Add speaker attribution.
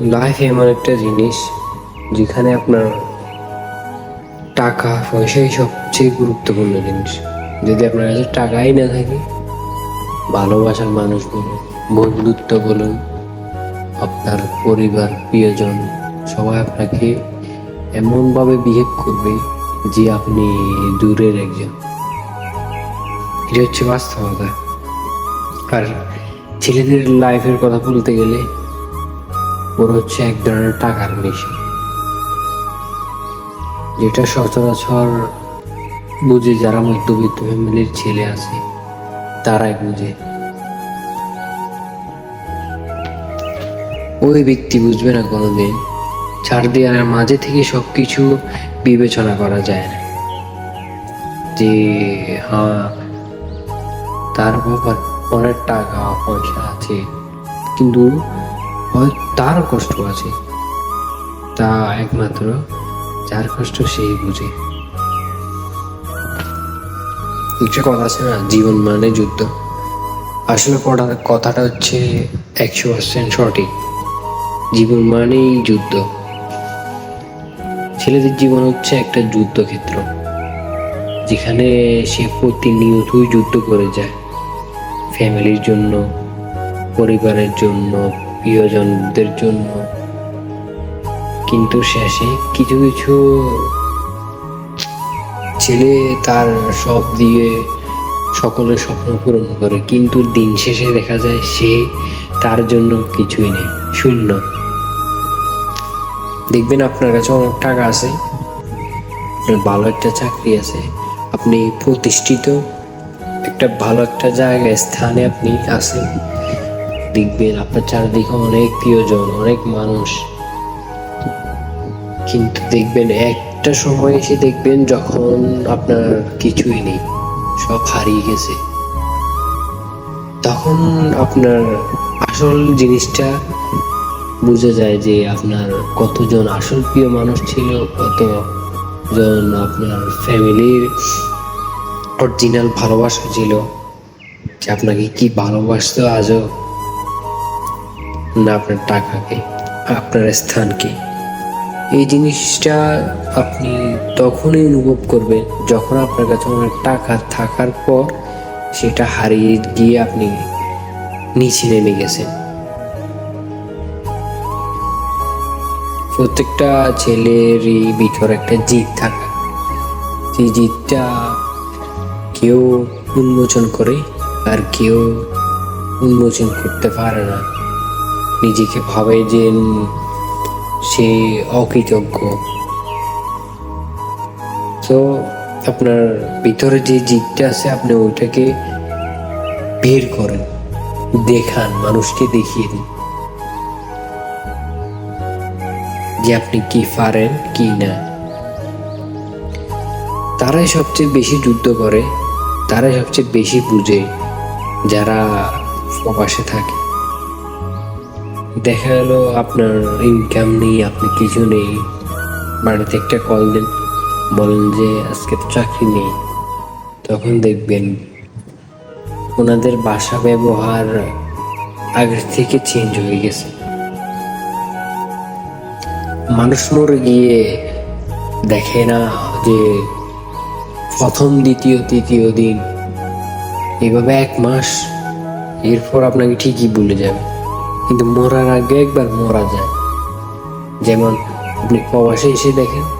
Speaker 1: Life এমন একটা জিনিস যেখানে আপনার টাকা পয়সাই সবচেয়ে গুরুত্বপূর্ণ জিনিস। যদি আপনার কাছে টাকাই না থাকে, ভালোবাসার মানুষ বলুন, বন্ধুত্ব বলুন, আপনার পরিবার, প্রিয়জন সবাই আপনাকে এমনভাবে বিহেভ করবে যে আপনি দূরের একজন। এটা হচ্ছে বাস্তবতা। আর ছেলেদের লাইফের কথা বলতে গেলে ওর হচ্ছে এক ধরনের টাকার নেশা যেটা সচরাচর বুঝে যারা মধ্যবিত্ত ফ্যামিলির ছেলে আছে, তারাই বুঝে। ওই ব্যক্তি বুঝবে না কোনোদিন ছাড় দেওয়ার মাঝে থেকে সব কিছু বিবেচনা করা যায় না। যে হ্যাঁ তার বাবার অনেক টাকা পয়সা আছে, কিন্তু হয় তার কষ্ট আছে। তা একমাত্র যার কষ্ট সেই বুঝে। কিছু কথা আছে না, জীবন মানে যুদ্ধ। আসলে পড়ার কথাটা হচ্ছে একশো পার্সেন্ট সঠিক। জীবন মানেই যুদ্ধ। ছেলেদের জীবন হচ্ছে একটা যুদ্ধক্ষেত্র, যেখানে সে প্রতিনিয়তই যুদ্ধ করে যায়। ফ্যামিলির জন্য, পরিবারের জন্য প্রিয়জনদের জন্য। কিন্তু শেষে কিছু কিছু ছেলে তার সব দিয়ে সকলের স্বপ্ন পূরণ করে। কিন্তু দিন শেষে দেখা যায় সে তার জন্য কিছুই নেই, শূন্য। দেখবেন আপনার কাছে অনেক টাকা আছে ভালো একটা চাকরি আছে, আপনি প্রতিষ্ঠিত, একটা ভালো একটা জায়গায়, স্থানে আপনি আছেন। দেখবেন, আপনার চারিদিকে অনেক প্রিয়জন, অনেক মানুষ। কিন্তু দেখবেন, একটা সময় এসে দেখবেন যখন আপনার কিছুই নেই, সব হারিয়ে গেছে। তখন আপনার আসল জিনিসটা বোঝা যায় যে আপনার কতজন আসল প্রিয় মানুষ ছিল, কতজন আপনার ফ্যামিলির অরিজিনাল ভালোবাসা ছিল, যে আপনাকে কি ভালোবাসতো আজও। না আপনার টাকাকে, আপনার স্থানকে। এই জিনিসটা আপনি তখনই অনুভব করবেন যখন আপনার কাছে অনেক টাকা থাকার পর সেটা হারিয়ে গিয়ে আপনি নিচে নেমে গেছেন। প্রত্যেকটা ছেলেরই ভিতর একটা জিদ থাকে। সেই জিদটা কেউ উন্মোচন করে আর কেউ উন্মোচন করতে পারে না। নিজেকে ভাবে যে সে অকৃতজ্ঞ। তো আপনার ভিতরে যে জিদটা আছে, আপনি ওইটাকে বের করেন, দেখান, মানুষকে দেখিয়ে দিন। যে আপনি কি পারেন, কি না। তারাই সবচেয়ে বেশি যুদ্ধ করে, তারাই সবচেয়ে বেশি বুঝে যারা প্রবাসে থাকে। দেখা গেল আপনার ইনকাম নেই, আপনি কিছু নেই। বাড়িতে একটা কল দেন। বলেন যে আজকে তো চাকরি নেই। তখন দেখবেন ওনাদের বাসা ব্যবহার আগের থেকে চেঞ্জ হয়ে গেছে। মানুষ মরে গিয়ে দেখে না যে প্রথম, দ্বিতীয়, তৃতীয় দিন। এভাবে এক মাস, এরপর আপনাকে ঠিকই ভুলে যাবে। কিন্তু মরার আগে একবার মরা যায়। যেমন আপনি প্রবাসে এসে দেখেন